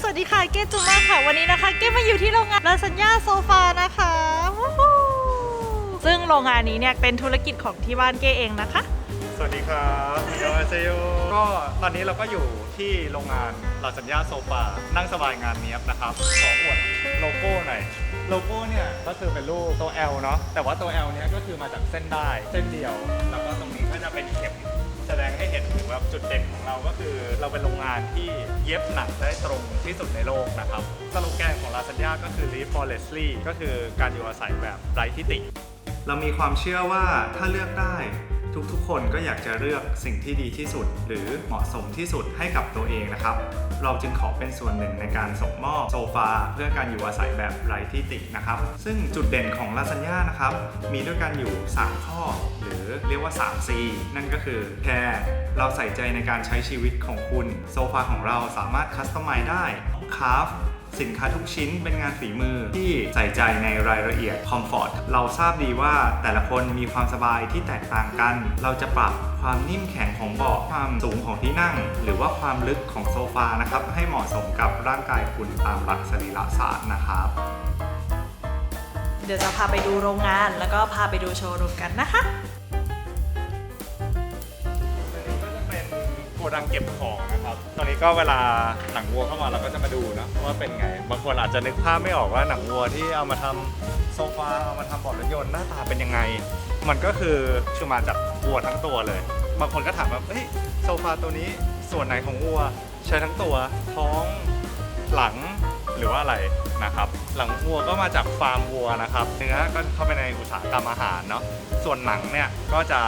สวัสดีค่ะ เก้จุมาค่ะ วันนี้นะคะ เก้มาอยู่ที่โรงงานลาซานญ่าโซฟานะคะซึ่งโรงงานนี้เนี่ยเป็นธุรกิจของที่บ้านเก้เองนะคะ สวัสดีครับยามาเซโยก็ตอนนี้เราก็อยู่ที่โรงงานลาซานญ่าโซฟา นั่งสบายงานเนี้ยบนะครับ ขออวดโลโก้หน่อย โลโก้เนี่ยก็คือเป็นรูปตัว L เนาะ แต่ว่าตัว L เนี่ยก็คือมาจากเส้นได้ เส้นเดียว แล้วก็ตรงนี้ก็จะเป็นเข็ม แสดงให้เห็นถึงว่าจุดเด่นของเราก็คือ เราเป็นโรงงานที่เย็บหนังได้ตรงที่สุดในโลกนะครับสโลแกนของลาซานญ่าก็คือ live flawlessly ก็คือการอยู่อาศัยแบบไร้ที่ติ เรามีความเชื่อว่าถ้าเลือกได้ ทุกๆ คนก็อยากจะเลือกสิ่งที่ดีที่สุด หรือเหมาะสมที่สุดให้กับตัวเองนะครับ เราจึงขอเป็นส่วนหนึ่งในการส่งมอบโซฟาเพื่อการอยู่อาศัยแบบไร้ที่ตินะครับ ซึ่งจุดเด่นของลาซานญ่านะครับ มีด้วยกันอยู่ 3 ข้อ หรือเรียกว่า 3C นั่นก็คือแค่เราใส่ใจในการใช้ชีวิตของคุณ โซฟาของเราสามารถคัสตอมไมซ์ได้คราฟ สินค้าทุกชิ้นเป็นงานฝีมือที่ใส่ใจในรายละเอียดคอมฟอร์ตเราทราบดีว่าแต่ละคนมีความสบายที่แตกต่างกัน เราจะปรับความนิ่มแข็งของเบาะความสูงของที่นั่ง หรือว่าความลึกของโซฟานะครับ ให้เหมาะสมกับร่างกายคุณตามหลักสรีระศาสตร์นะครับ เดี๋ยวจะพาไปดูโรงงานแล้วก็พาไปดูโชว์รูมกันนะคะ ดังเก็บของนะครับ ตอนนี้ก็เวลาหนังวัวเข้ามาเราก็จะมาดูนะว่าเป็นไง บางคนอาจจะนึกภาพไม่ออกว่าหนังวัวที่เอามาทำโซฟาเอามาทำเบาะรถยนต์หน้าตาเป็นยังไง มันก็คือชื่อมาจากวัวทั้งตัวเลย บางคนก็ถามว่าเฮ้ยโซฟาตัวนี้ส่วนไหนของวัว ใช้ทั้งตัวท้องหลัง หรือว่าอะไรนะครับ หลังวัวก็มาจากฟาร์มวัวนะครับ เนื้อก็เข้าไปในอุตสาหกรรมอาหารเนาะ ส่วนหนังเนี่ยก็จะ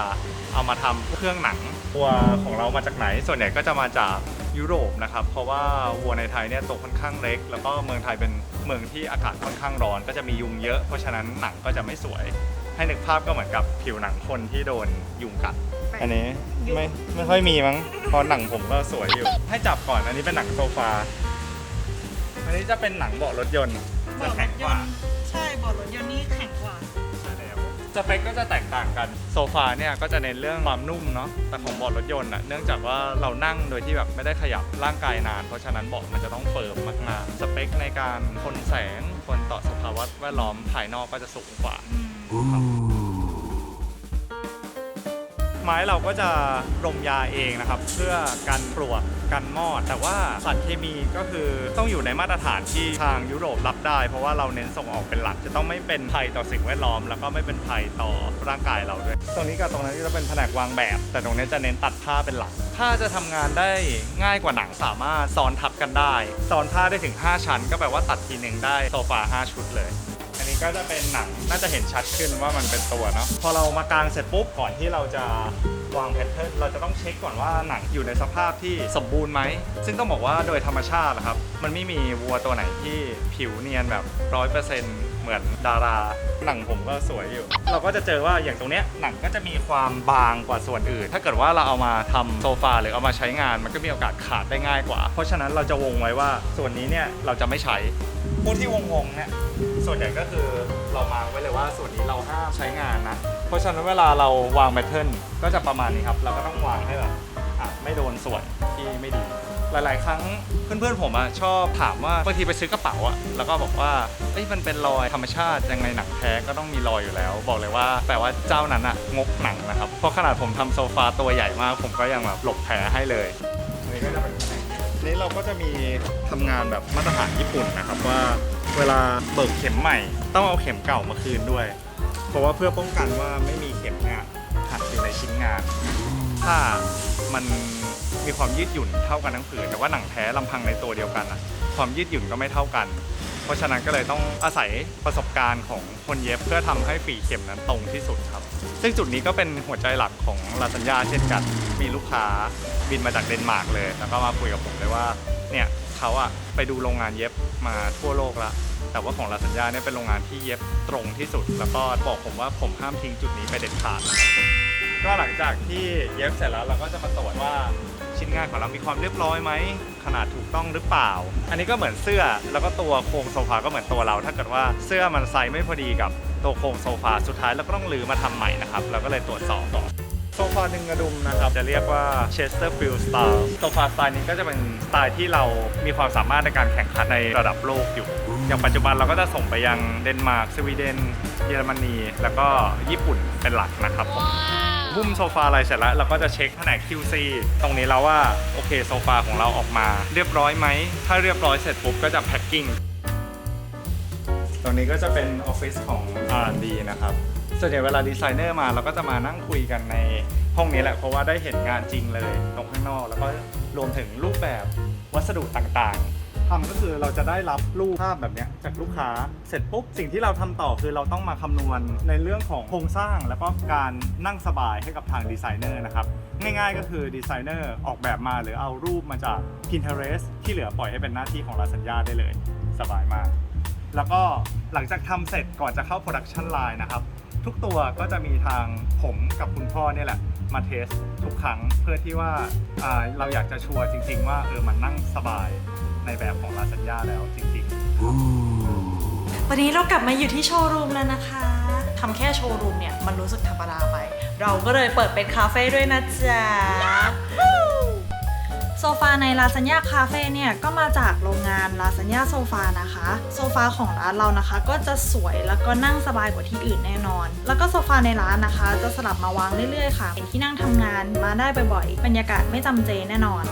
เอามาทำเครื่องหนังวัวของเรามาจากไหน ส่วนใหญ่ก็จะมาจากยุโรปนะครับ เพราะว่าวัวในไทยเนี่ยตัวค่อนข้างเล็ก แล้วก็เมืองไทยเป็นเมืองที่อากาศค่อนข้างร้อน ก็จะมียุงเยอะ เพราะฉะนั้นหนังก็จะไม่สวย ให้นึกภาพก็เหมือนกับผิวหนังคนที่โดนยุงกัด อันนี้ไม่ไม่ค่อยมีมั้งเพราะหนังผมก็สวยอยู่ ให้จับก่อน อันนี้เป็นหนังโซฟา อันนี้จะเป็นหนังเบาะรถยนต์จะแข็งกว่าใช่เบาะรถยนต์นี่แข็งกว่าใช่แล้วสเปคก็จะแตกต่างกันโซฟาเนี่ยก็จะเน้นเรื่องความนุ่มเนาะแต่ของเบาะรถยนต์อะเนื่องจากว่าเรานั่งโดยที่แบบไม่ได้ขยับร่างกายนาน เพราะฉะนั้นเบาะมันจะต้องเฟิร์มมากๆสเปคในการทนแสงทนต่อสภาวะแวดล้อมภายนอกก็จะสูงกว่าไม้เราก็จะรมยาเองนะครับ เพื่อกันปลวกกันมอด แต่ว่าสารเคมีก็คือต้องอยู่ในมาตรฐานที่ทางยุโรปรับได้ เพราะว่าเราเน้นส่งออกเป็นหลัก จะต้องไม่เป็นภัยต่อสิ่งแวดล้อม แล้วก็ไม่เป็นภัยต่อร่างกายเราด้วย ตรงนี้กับตรงนั้นก็จะเป็นแผนกวางแบบ แต่ตรงนี้จะเน้นตัดผ้าเป็นหลัก ถ้าจะทำงานได้ง่ายกว่าหนังสามารถซ้อนทับกันได้ซ้อนผ้าได้ถึง 5 ชั้น ก็แปลว่าตัดทีหนึ่งได้โซฟา5 ชุดเลย ก็จะเป็นหนังน่าจะเห็นชัดขึ้นว่ามันเป็นตัวเนาะพอเรามากางเสร็จปุ๊บก่อนที่เราจะวางแพทเทิร์นเราจะต้องเช็คก่อนว่าหนังอยู่ในสภาพที่สมบูรณ์ไหม ซึ่งต้องบอกว่าโดยธรรมชาตินะครับ มันไม่มีวัวตัวไหนที่ผิวเนียนแบบร้อยเปอร์เซ็นต์ เหมือนดาราหนังผมก็สวยอยู่ เราก็จะเจอว่าอย่างตรงเนี้ยหนังก็จะมีความบางกว่าส่วนอื่น ถ้าเกิดว่าเราเอามาทำโซฟาหรือเอามาใช้งาน มันก็มีโอกาสขาดได้ง่ายกว่า เพราะฉะนั้นเราจะวงไว้ว่าส่วนนี้เนี่ยเราจะไม่ใช้พวกที่วงวงๆเนี่ยส่วนใหญ่ก็คือเรามาไว้เลยว่าส่วนนี้เราห้ามใช้งานนะ เพราะฉะนั้นเวลาเราวางแพทเทิร์นก็จะประมาณนี้ครับ เราก็ต้องวางให้แบบอะไม่โดนส่วนที่ไม่ดี หลาย ๆ ครั้งเพื่อนๆผมอะชอบถามว่าบางทีไปซื้อกระเป๋าอะแล้วก็บอกว่าเอ้ยมันเป็นรอยธรรมชาติยังไงหนังแท้ก็ต้องมีรอยอยู่แล้ว บอกเลยว่าแปลว่าเจ้านั้นอะงกหนังนะครับเพราะขนาดผมทำโซฟาตัวใหญ่มาก ผมก็ยังแบบหลบแผลให้เลยอันนี้ก็จะเป็นแผนกนี้เราก็จะมีทำงานแบบมาตรฐานญี่ปุ่นนะครับว่าเวลาเบิกเข็มใหม่ ต้องเอาเข็มเก่ามาคืนด้วย เพราะว่าเพื่อป้องกันว่าไม่มีเข็มเนี่ยหักอยู่ในชิ้นงาน ถ้ามัน มีความยืดหยุ่นเท่ากันทั้งผืนแต่ว่าหนังแท้ลำพังในตัวเดียวกันอะความยืดหยุ่นก็ไม่เท่ากัน เพราะฉะนั้นก็เลยต้องอาศัยประสบการณ์ของคนเย็บเพื่อทำให้ฝีเข็มนั้นตรงที่สุดครับ ซึ่งจุดนี้ก็เป็นหัวใจหลักของลาซานญ่าเช่นกัน มีลูกค้าบินมาจากเดนมาร์กเลย แล้วก็มาคุยกับผมเลยว่าเนี่ยเขาอะไปดูโรงงานเย็บมาทั่วโลกแล้วแต่ว่าของลาซานญ่าเนี่ยเป็นโรงงานที่เย็บตรงที่สุด แล้วก็บอกผมว่าผมห้ามทิ้งจุดนี้ไปเด็ดขาด ก็หลังจากที่เย็บเสร็จแล้วเราก็จะมาตรวจว่า ชิ้นงานของเรามีความเรียบร้อยไหมขนาดถูกต้องหรือเปล่า อันนี้ก็เหมือนเสื้อแล้วก็ตัวโครงโซฟาก็เหมือนตัวเรา ถ้าเกิดว่าเสื้อมันไซส์ไม่พอดีกับตัวโครงโซฟาสุดท้ายเราก็ต้องรื้อมาทำใหม่นะครับเราก็เลยตรวจสอบก่อโซฟาหนึ่งกระดุมนะครับจะเรียกว่า Chesterfield Style โซฟาสไตล์นี้ก็จะเป็นสไตล์ที่เรามีความสามารถในการแข่งขันในระดับโลกอยู่ อย่างปัจจุบันเราก็จะส่งไปยังเดนมาร์กสวีเดน เยอรมนี แล้วก็ญี่ปุ่นเป็นหลักนะครับผม หุ้มโซฟาอะไรเสร็จแล้วเราก็จะเช็คแผนก QC ตรงนี้แล้วว่าโอเคโซฟาของเราออกมา เรียบร้อยไหม ถ้าเรียบร้อยเสร็จปุ๊บก็จะแพ็คกิ้งตรงนี้ก็จะเป็นออฟฟิศของ R&D นะครับส่วนใหญ่เวลาดีไซเนอร์มาเราก็จะมานั่งคุยกันในห้องนี้แหละเพราะว่าได้เห็นงานจริงเลยตรงข้างนอก แล้วก็รวมถึงรูปแบบวัสดุต่างๆ ทำก็คือเราจะได้รับรูปภาพแบบเนี้ยจากลูกค้าเสร็จปุ๊บสิ่งที่เราทำต่อคือเราต้องมาคำนวณในเรื่องของโครงสร้าง แล้วก็การนั่งสบายให้กับทางดีไซเนอร์นะครับ ง่ายๆก็คือดีไซเนอร์ออกแบบมาหรือเอารูปมาจาก Pinterest ที่เหลือปล่อยให้เป็นหน้าที่ของลาสัญญาได้เลย สบายมาก แล้วก็หลังจากทำเสร็จก่อนจะเข้าโปรดักชันไลน์นะครับ ทุกตัวก็จะมีทางผมกับคุณพ่อเนี่ยแหละ มาเทสทุกครั้งเพื่อที่ว่าอ่าเราอยากจะชัวร์จริง ๆ ว่าเออมันนั่งสบาย ในแบบของลาสัญญาแล้วจริงๆวันนี้เรากลับมาอยู่ที่โชว์รูมแล้วนะคะทำแค่โชว์รูมเนี่ยมันรู้สึกธรรมดาไป เราก็เลยเปิดเป็นคาเฟ่ด้วยนะจ๊ะ โซฟาในลาซานญ่าคาเฟ่เนี่ยก็มาจากโรงงานลาซานญ่าโซฟานะคะ โซฟาของร้านเรานะคะ ก็จะสวยแล้วก็นั่งสบายกว่าที่อื่นแน่นอน แล้วก็โซฟาในร้านนะคะ จะสลับมาวางเรื่อยๆค่ะ เป็นที่นั่งทำงานมาได้บ่อยๆบรรยากาศไม่จำเจแน่นอน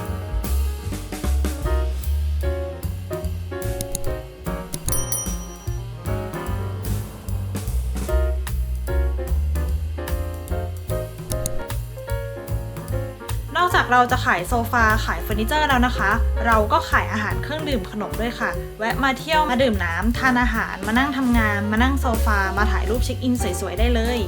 อกจากเราจะขายโซฟาขายเฟอร์นิเจอร์แล้วนะคะ เราก็ขายอาหารเครื่องดื่มขนมด้วยค่ะ แวะมาเที่ยวมาดื่มน้ำทานอาหารมานั่งทำงาน มานั่งโซฟามาถ่ายรูปเช็คอินสวยๆได้เลย